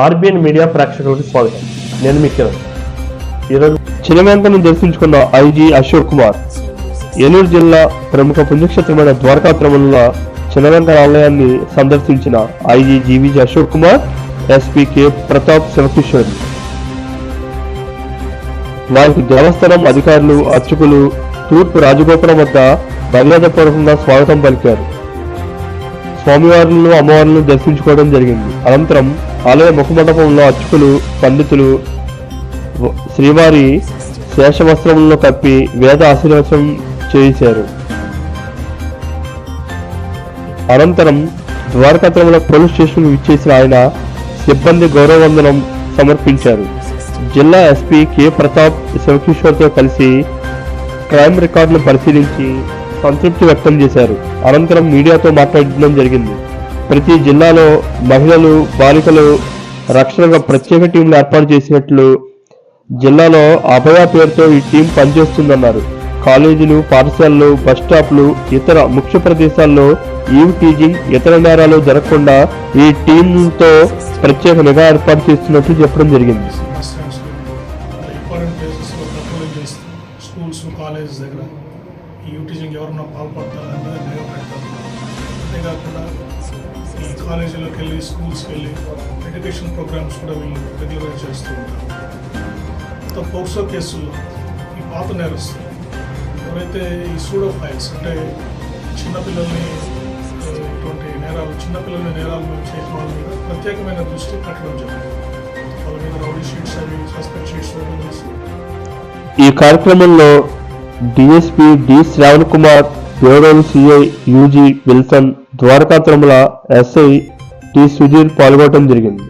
RBN media ప్రేక్షకులకు స్వాగతం. నేను మీ కిరణ్. ఈరోజు చినవెంకను దర్శించుకున్న ఐజీ అశోక్ కుమార్. ఏలూరు జిల్లా ప్రముఖ పుణ్యక్షేత్రమైన ద్వారకాత్రమంలో చినవెంక ఆలయాన్ని సందర్శించిన IG G V G Ashok Kumar SP K Pratap Shivakishore. వారికి దేవస్థానం అధికారులు అర్చకులు తూర్పు రాజగోపురం వద్ద మర్యాదపూర్వకంగా స్వాగతం పలికారు. స్వామివారులను అమ్మవారులను దర్శించుకోవడం జరిగింది. అనంతరం ఆలయ ముఖమండపంలో అర్చకులు పండితులు శ్రీవారి శేషవస్త్రములను కప్పి వేద ఆశీర్వచనం చేశారు అనంతరం ద్వారకాత్రముల పోలీస్ స్టేషన్ విచ్చేసిన ఆయన సిబ్బంది గౌరవవందనం సమర్పించారు. జిల్లా ఎస్పీ కె. ప్రతాప్ శివకిషోర్తో కలిసి క్రైమ్ రికార్డును పరిశీలించి సంతృప్తి వ్యక్తం చేశారు. అనంతరం మీడియాతో మాట్లాడడం జరిగింది. ప్రతి జిల్లాలో మహిళలు బాలికలు రక్షణగా ప్రత్యేక టీంలు ఏర్పాటు చేసినట్లు జిల్లాలో అభయ పేరుతో ఈ టీం పనిచేస్తుందన్నారు. కాలేజీలు పాఠశాలలు బస్ స్టాప్లు ఇతర ముఖ్య ప్రదేశాల్లో ఈవ్ టీజింగ్ ఇతర నేరాలు జరగకుండా ఈ టీంతో ప్రత్యేక నిఘా ఏర్పాటు చేస్తున్నట్లు చెప్పడం జరిగింది. స్కూల్స్ కాలేజెస్ దగ్గర యూటీజింగ్ ఎవరన్నా పాల్పడతారు అనేది నిఘా పెడతారు అంతేకాకుండా కాలేజీలోకి వెళ్ళి స్కూల్స్కి వెళ్ళి ఎడ్యుకేషన్ ప్రోగ్రామ్స్ కూడా వీళ్ళు రెగ్యులర్గా చేస్తూ ఉంటారు మొత్తం పోక్సో కేసుల్లో ఈ పాత నేరస్తులు. ఎవరైతే ఈ సూడో ఫైల్స్ అంటే చిన్నపిల్లల్ని ఇటువంటి నేరాలు చిన్నపిల్లల్ని నేరాలు మేము చేయడం వాళ్ళ మీద ప్రత్యేకమైన దృష్టి పెట్టడం జరిగింది. వాళ్ళ మీద రౌడీ షీట్స్ అవి సస్పెండ్ షీట్స్ ఓపెన్ చేసి ఈ కార్యక్రమంలో DSP D Shravan Kumar బేడోలు CI U G Wilson Dwaraka Tirumala SI T Sudhir పాల్గొనడం జరిగింది.